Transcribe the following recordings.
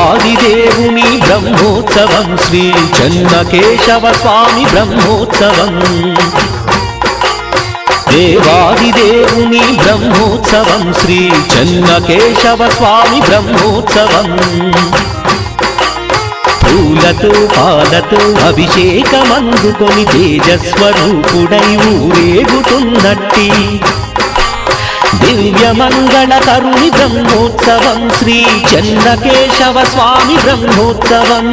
ఆదిదేవుని బ్రహ్మోత్సవం. శ్రీ చెన్నకేశవ స్వామి బ్రహ్మోత్సవం. దేవాదిదేవుని బ్రహ్మోత్సవం. శ్రీ చెన్నకేశవ స్వామి బ్రహ్మోత్సవం. పూలతో పాలతో అభిషేకమందుకొని తేజస్వరూపుడై ఊరేగుతున్నట్టి దివ్యమంగళ తరుణి బ్రహ్మోత్సవం శ్రీ చంద్రకేశవ స్వామి బ్రహ్మోత్సవం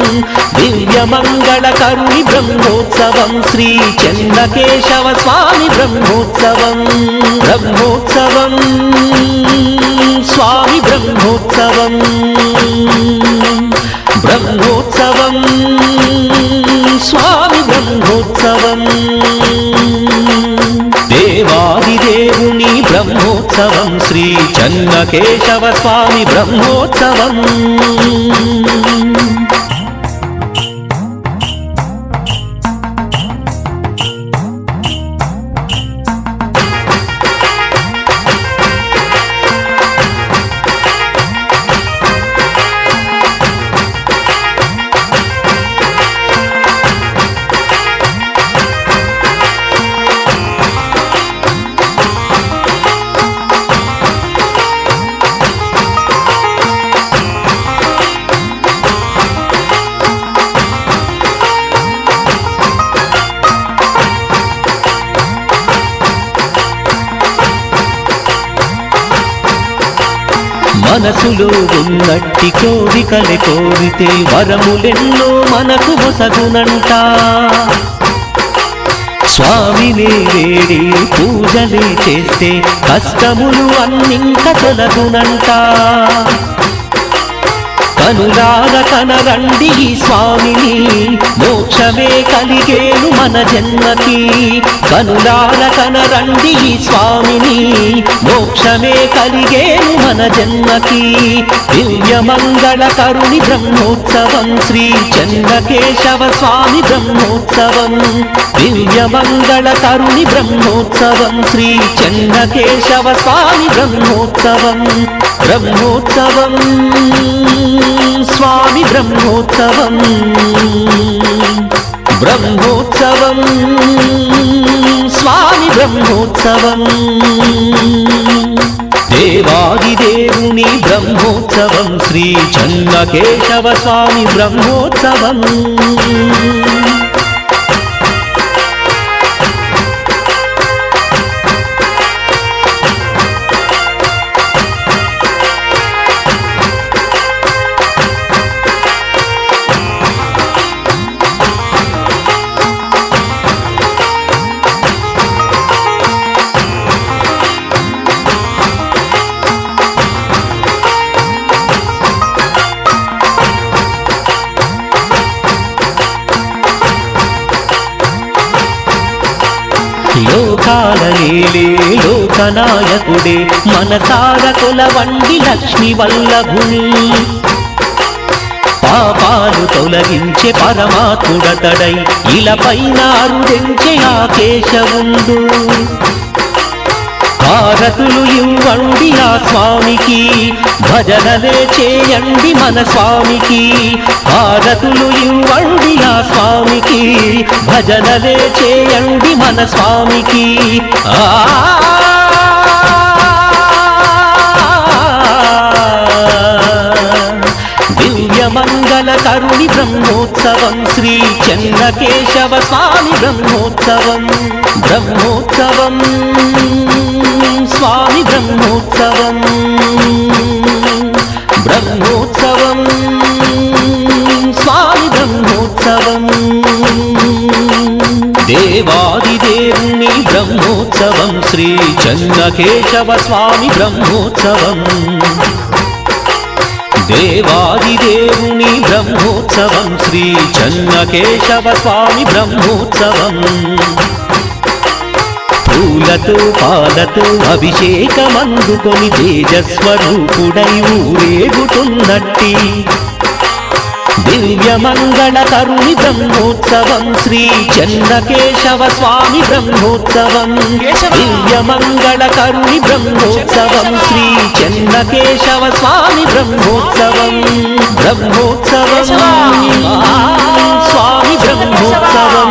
దివ్యమంగళ తరుణి బ్రహ్మోత్సవం శ్రీ చంద్రకేశవ స్వామి బ్రహ్మోత్సవం బ్రహ్మోత్సవం స్వామి బ్రహ్మోత్సవం బ్రహ్మోత్సవం శ్రీ చెన్నకేశవ స్వామి బ్రహ్మోత్సవం. మనసులో ఉన్నట్టి కోరికలే కోరితే వరములెన్నో మనకు వసగునంట. స్వామినే వేడి పూజలే చేస్తే కష్టములు అన్నింక తొలగునంట. కనులాగ కనరండి స్వామిని మోక్షమే కలిగే మన జన్మకి కనులార కనరండి స్వామిని. మోక్షమే కలిగేను మన జన్మకి. దివ్యమంగళ కరుణి బ్రహ్మోత్సవం శ్రీ చంద్రకేశవ స్వామి బ్రహ్మోత్సవం. దివ్యమంగళ కరుణి బ్రహ్మోత్సవం శ్రీ చంద్రకేశవ స్వామి బ్రహ్మోత్సవం. బ్రహ్మోత్సవం స్వామి బ్రహ్మోత్సవం. బ్రహ్మోత్సవం. స్వామి బ్రహ్మోత్సవం. దేవాదిదేవుని బ్రహ్మోత్సవం. శ్రీ చంద్రకేశవ స్వామి బ్రహ్మోత్సవం. లోకాల నేలే లోకనాయకుడే మనసార కొలవండి లక్ష్మి వల్లభుని పాపాలు తొలగించే పరమాత్ముడతడై ఇలపైన అరుదెంచే ఆ కేశవుండు. హారతులు ఇవ్వండి ఆ స్వామికి భజనలే చేయండి మన స్వామికి. హారతులు ఇవ్వండి ఆ స్వామికి భజనలే చేయండి మన స్వామికి. ఆ మంగళ కరుణి బ్రహ్మోత్సవం. శ్రీ చంద్రకేశవ స్వామి బ్రహ్మోత్సవం. బ్రహ్మోత్సవం. స్వామి బ్రహ్మోత్సవం. బ్రహ్మోత్సవం. స్వామి బ్రహ్మోత్సవం. దేవాదిదేవుని బ్రహ్మోత్సవం. శ్రీ చన్నకేశవ స్వామి బ్రహ్మోత్సవం. దేవాదిదేవుని బ్రహ్మోత్సవం శ్రీ చన్నకేశవ స్వామి బ్రహ్మోత్సవం. పూలతో పాలతో అభిషేకమందుకొని తేజస్వరూపుడై ఊరేగుతున్నట్టి దివ్యమంగళకరుణి బ్రహ్మోత్సవం శ్రీ చెన్నకేశవ స్వామి బ్రహ్మోత్సవం కేశవ. దివ్యమంగళకరుణి బ్రహ్మోత్సవం శ్రీ చెన్నకేశవ స్వామి బ్రహ్మోత్సవం బ్రహ్మోత్సవం. స్వామి బ్రహ్మోత్సవం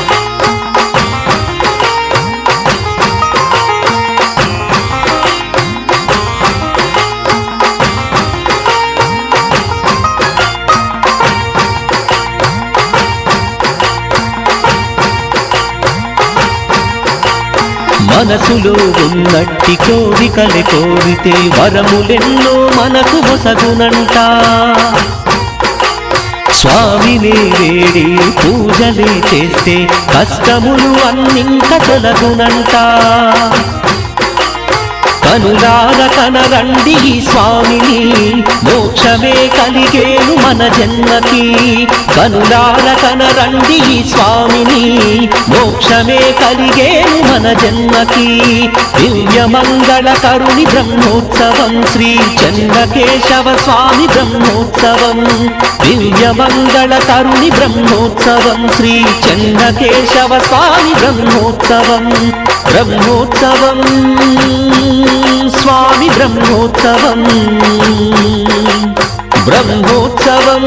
మనసులో ఉన్నట్టి కోరికలు కోరితే వరములెన్నో మనకు మొసగునంట స్వామిని వేడి పూజలే చేస్తే కష్టములు అన్నింక తొలగునంట. అనురాగ కనరండి స్వామిని. మోక్షమే కలిగేను మన జన్మకి. కనులార కనరండి స్వామిని. మోక్షమే కలిగేను మన జన్మకి. దివ్యమంగళ కరుణి బ్రహ్మోత్సవం శ్రీ చంద్రకేశవ స్వామి బ్రహ్మోత్సవం. దివ్యమంగళ కరుణి బ్రహ్మోత్సవం శ్రీ చంద్రకేశవ స్వామి బ్రహ్మోత్సవం. బ్రహ్మోత్సవం స్వామి బ్రహ్మోత్సవం బ్రహ్మోత్సవం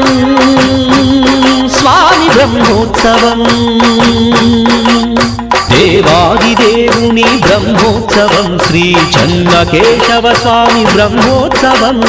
స్వామి బ్రహ్మోత్సవం. దేవాదిదేవుని బ్రహ్మోత్సవం శ్రీ చంద్రకేశవ స్వామి బ్రహ్మోత్సవం.